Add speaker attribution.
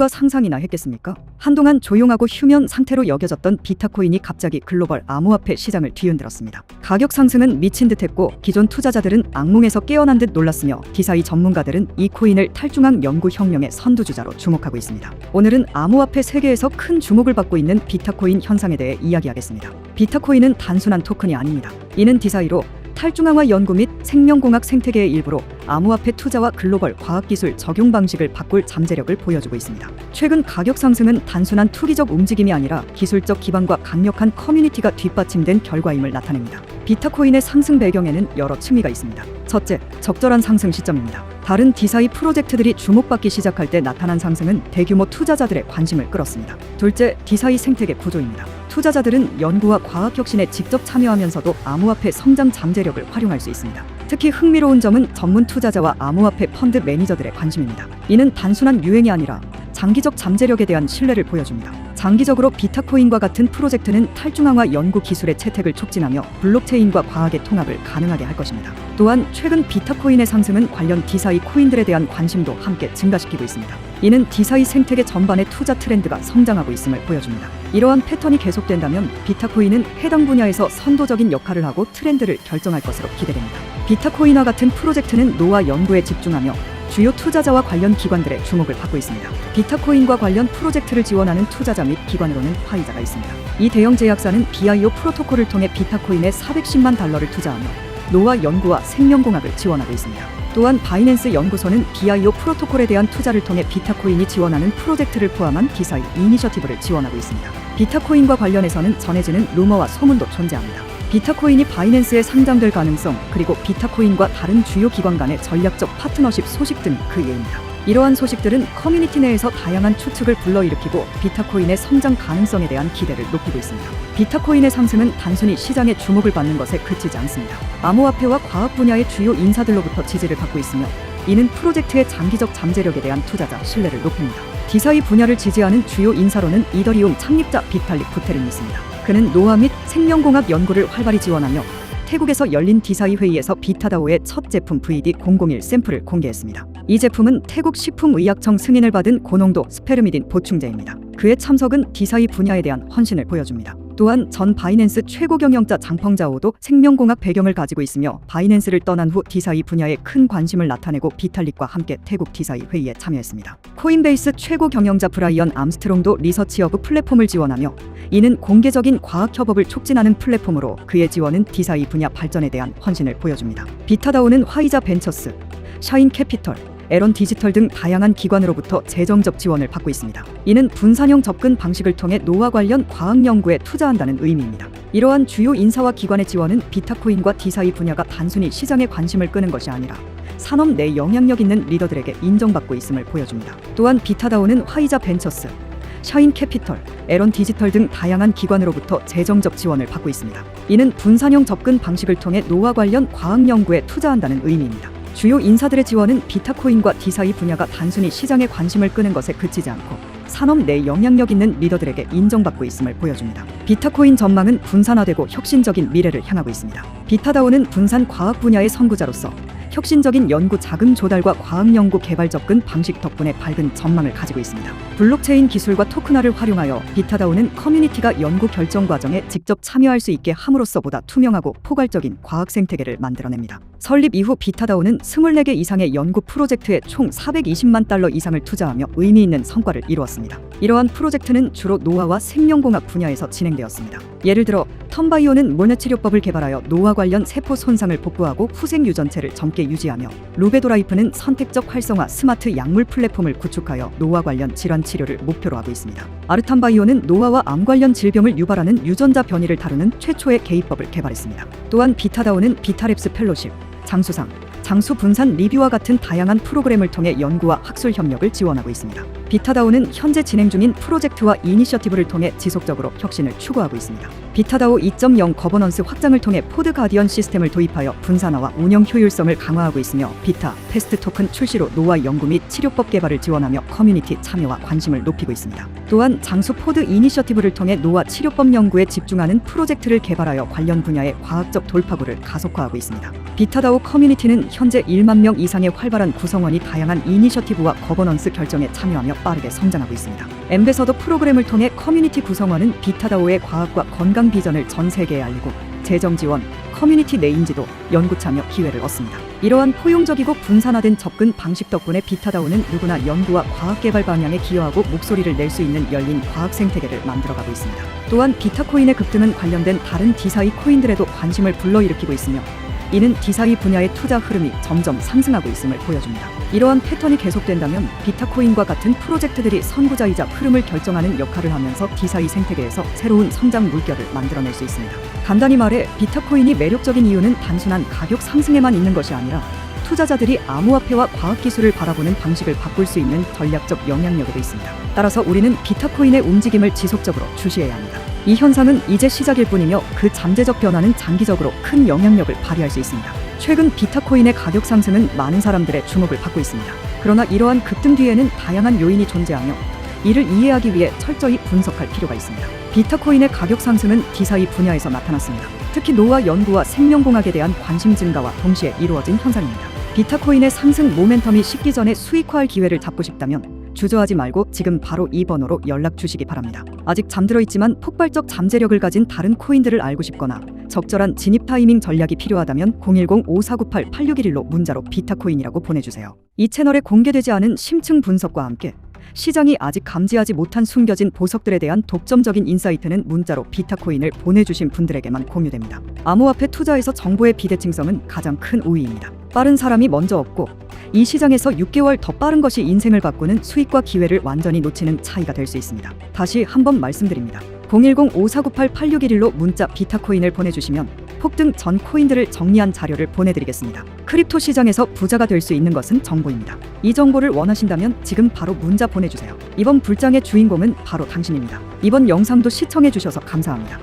Speaker 1: 누가 상상이나 했겠습니까? 한동안 조용하고 휴면 상태로 여겨졌던 비타코인이 갑자기 글로벌 암호화폐 시장을 뒤흔들었습니다. 가격 상승은 미친 듯했고 기존 투자자들은 악몽에서 깨어난 듯 놀랐으며 디사이 전문가들은 이 코인을 탈중앙 연구 혁명의 선두주자로 주목하고 있습니다. 오늘은 암호화폐 세계에서 큰 주목을 받고 있는 비타코인 현상에 대해 이야기하겠습니다. 비타코인은 단순한 토큰이 아닙니다. 이는 디사이로 탈중앙화 연구 및 생명공학 생태계의 일부로 암호화폐 투자와 글로벌 과학기술 적용 방식을 바꿀 잠재력을 보여주고 있습니다. 최근 가격 상승은 단순한 투기적 움직임이 아니라 기술적 기반과 강력한 커뮤니티가 뒷받침된 결과임을 나타냅니다. 비타코인의 상승 배경에는 여러 층위가 있습니다. 첫째, 적절한 상승 시점입니다. 다른 디사이 프로젝트들이 주목받기 시작할 때 나타난 상승은 대규모 투자자들의 관심을 끌었습니다. 둘째, 디사이 생태계 구조입니다. 투자자들은 연구와 과학 혁신에 직접 참여하면서도 암호화폐 성장 잠재력을 활용할 수 있습니다. 특히 흥미로운 점은 전문 투자자와 암호화폐 펀드 매니저들의 관심입니다. 이는 단순한 유행이 아니라 장기적 잠재력에 대한 신뢰를 보여줍니다. 장기적으로 비타코인과 같은 프로젝트는 탈중앙화 연구 기술의 채택을 촉진하며 블록체인과 과학의 통합을 가능하게 할 것입니다. 또한 최근 비타코인의 상승은 관련 디사이 코인들에 대한 관심도 함께 증가시키고 있습니다. 이는 디사이 생태계 전반의 투자 트렌드가 성장하고 있음을 보여줍니다. 이러한 패턴이 계속된다면 비타코인은 해당 분야에서 선도적인 역할을 하고 트렌드를 결정할 것으로 기대됩니다. 비타코인과 같은 프로젝트는 노화 연구에 집중하며 주요 투자자와 관련 기관들의 주목을 받고 있습니다. 비타코인과 관련 프로젝트를 지원하는 투자자 및 기관으로는 화이자가 있습니다. 이 대형 제약사는 BIO 프로토콜을 통해 비타코인에 410만 달러를 투자하며 노화 연구와 생명공학을 지원하고 있습니다. 또한 바이낸스 연구소는 BIO 프로토콜에 대한 투자를 통해 비타코인이 지원하는 프로젝트를 포함한 디사이 이니셔티브를 지원하고 있습니다. 비타코인과 관련해서는 전해지는 루머와 소문도 존재합니다. 비타코인이 바이낸스에 상장될 가능성 그리고 비타코인과 다른 주요 기관 간의 전략적 파트너십 소식 등이 그 예입니다. 이러한 소식들은 커뮤니티 내에서 다양한 추측을 불러일으키고 비타코인의 성장 가능성에 대한 기대를 높이고 있습니다. 비타코인의 상승은 단순히 시장의 주목을 받는 것에 그치지 않습니다. 암호화폐와 과학 분야의 주요 인사들로부터 지지를 받고 있으며 이는 프로젝트의 장기적 잠재력에 대한 투자자 신뢰를 높입니다. 디사이 분야를 지지하는 주요 인사로는 이더리움 창립자 비탈릭 부테린이 있습니다. 그는 노화 및 생명공학 연구를 활발히 지원하며 태국에서 열린 디사이 회의에서 비타다오의 첫 제품 VD001 샘플을 공개했습니다. 이 제품은 태국 식품의약청 승인을 받은 고농도 스페르미딘 보충제입니다. 그의 참석은 디사이 분야에 대한 헌신을 보여줍니다. 또한 전 바이낸스 최고 경영자 장펑자오도 생명공학 배경을 가지고 있으며 바이낸스를 떠난 후 디사이 분야에 큰 관심을 나타내고 비탈릭과 함께 태국 디사이 회의에 참여했습니다. 코인베이스 최고 경영자 브라이언 암스트롱도 리서치허브 플랫폼을 지원하며 이는 공개적인 과학 협업을 촉진하는 플랫폼으로 그의 지원은 디사이 분야 발전에 대한 헌신을 보여줍니다. 비타다오는 화이자 벤처스, 샤인 캐피털, 에런 디지털 등 다양한 기관으로부터 재정적 지원을 받고 있습니다. 이는 분산형 접근 방식을 통해 노화 관련 과학 연구에 투자한다는 의미입니다. 이러한 주요 인사와 기관의 지원은 비타코인과 디사이 분야가 단순히 시장에 관심을 끄는 것이 아니라 산업 내 영향력 있는 리더들에게 인정받고 있음을 보여줍니다. 또한 비타다오는 화이자 벤처스, 샤인 캐피털, 에런 디지털 등 다양한 기관으로부터 재정적 지원을 받고 있습니다. 이는 분산형 접근 방식을 통해 노화 관련 과학 연구에 투자한다는 의미입니다. 주요 인사들의 지원은 비타코인과 디사이 분야가 단순히 시장에 관심을 끄는 것에 그치지 않고 산업 내 영향력 있는 리더들에게 인정받고 있음을 보여줍니다. 비타코인 전망은 분산화되고 혁신적인 미래를 향하고 있습니다. 비타다오는 분산 과학 분야의 선구자로서 혁신적인 연구 자금 조달과 과학 연구 개발 접근 방식 덕분에 밝은 전망을 가지고 있습니다. 블록체인 기술과 토큰화를 활용하여 비타다오는 커뮤니티가 연구 결정 과정에 직접 참여할 수 있게 함으로써 보다 투명하고 포괄적인 과학 생태계를 만들어냅니다. 설립 이후 비타다오는 24개 이상의 연구 프로젝트에 총 420만 달러 이상을 투자하며 의미 있는 성과를 이루었습니다. 이러한 프로젝트는 주로 노화와 생명공학 분야에서 진행되었습니다. 예를 들어 텀바이오는 모뇌치료법을 개발하여 노화 관련 세포 손상을 복구하고 후생 유전체를 젊게 유지하며 루베도라이프는 선택적 활성화 스마트 약물 플랫폼을 구축하여 노화 관련 질환 치료를 목표로 하고 있습니다. 아르탄바이오는 노화와 암 관련 질병을 유발하는 유전자 변이를 다루는 최초의 개입법을 개발했습니다. 또한 비타다오는 비타랩스 펠로십, 장수상, 장수 분산 리뷰와 같은 다양한 프로그램을 통해 연구와 학술 협력을 지원하고 있습니다. 비타다오는 현재 진행 중인 프로젝트와 이니셔티브를 통해 지속적으로 혁신을 추구하고 있습니다. 비타다오 2.0 거버넌스 확장을 통해 포드 가디언 시스템을 도입하여 분산화와 운영 효율성을 강화하고 있으며 비타 패스트 토큰 출시로 노화 연구 및 치료법 개발을 지원하며 커뮤니티 참여와 관심을 높이고 있습니다. 또한 장수 포드 이니셔티브를 통해 노화 치료법 연구에 집중하는 프로젝트를 개발하여 관련 분야의 과학적 돌파구를 가속화하고 있습니다. 비타다오 커뮤니티는 현재 1만 명 이상의 활발한 구성원이 다양한 이니셔티브와 거버넌스 결정에 참여하며 빠르게 성장하고 있습니다. 엠베서더 프로그램을 통해 커뮤니티 구성원은 비타다오의 과학과 건강 비전을 전 세계에 알리고 재정 지원, 커뮤니티 내 인지도, 연구 참여 기회를 얻습니다. 이러한 포용적이고 분산화된 접근 방식 덕분에 비타다오는 누구나 연구와 과학 개발 방향에 기여하고 목소리를 낼 수 있는 열린 과학 생태계를 만들어가고 있습니다. 또한 비타코인의 급등은 관련된 다른 디사이 코인들에도 관심을 불러일으키고 있으며 이는 디사이 분야의 투자 흐름이 점점 상승하고 있음을 보여줍니다. 이러한 패턴이 계속된다면 비타코인과 같은 프로젝트들이 선구자이자 흐름을 결정하는 역할을 하면서 디사이 생태계에서 새로운 성장 물결을 만들어낼 수 있습니다. 간단히 말해 비타코인이 매력적인 이유는 단순한 가격 상승에만 있는 것이 아니라 투자자들이 암호화폐와 과학기술을 바라보는 방식을 바꿀 수 있는 전략적 영향력에도 있습니다. 따라서 우리는 비타코인의 움직임을 지속적으로 주시해야 합니다. 이 현상은 이제 시작일 뿐이며 그 잠재적 변화는 장기적으로 큰 영향력을 발휘할 수 있습니다. 최근 비타코인의 가격 상승은 많은 사람들의 주목을 받고 있습니다. 그러나 이러한 급등 뒤에는 다양한 요인이 존재하며 이를 이해하기 위해 철저히 분석할 필요가 있습니다. 비타코인의 가격 상승은 디사이 분야에서 나타났습니다. 특히 노화 연구와 생명공학에 대한 관심 증가와 동시에 이루어진 현상입니다. 비타코인의 상승 모멘텀이 식기 전에 수익화할 기회를 잡고 싶다면 주저하지 말고 지금 바로 이 번호로 연락 주시기 바랍니다. 아직 잠들어 있지만 폭발적 잠재력을 가진 다른 코인들을 알고 싶거나 적절한 진입 타이밍 전략이 필요하다면 010-5498-8611로 문자로 비타코인이라고 보내주세요. 이 채널에 공개되지 않은 심층 분석과 함께 시장이 아직 감지하지 못한 숨겨진 보석들에 대한 독점적인 인사이트는 문자로 비타코인을 보내주신 분들에게만 공유됩니다. 암호화폐 투자에서 정보의 비대칭성은 가장 큰 우위입니다. 빠른 사람이 먼저 얻고 이 시장에서 6개월 더 빠른 것이 인생을 바꾸는 수익과 기회를 완전히 놓치는 차이가 될 수 있습니다. 다시 한 번 말씀드립니다. 010-5498-8611로 문자 비타코인을 보내주시면 폭등 전 코인들을 정리한 자료를 보내드리겠습니다. 크립토 시장에서 부자가 될 수 있는 것은 정보입니다. 이 정보를 원하신다면 지금 바로 문자 보내주세요. 이번 불장의 주인공은 바로 당신입니다. 이번 영상도 시청해주셔서 감사합니다.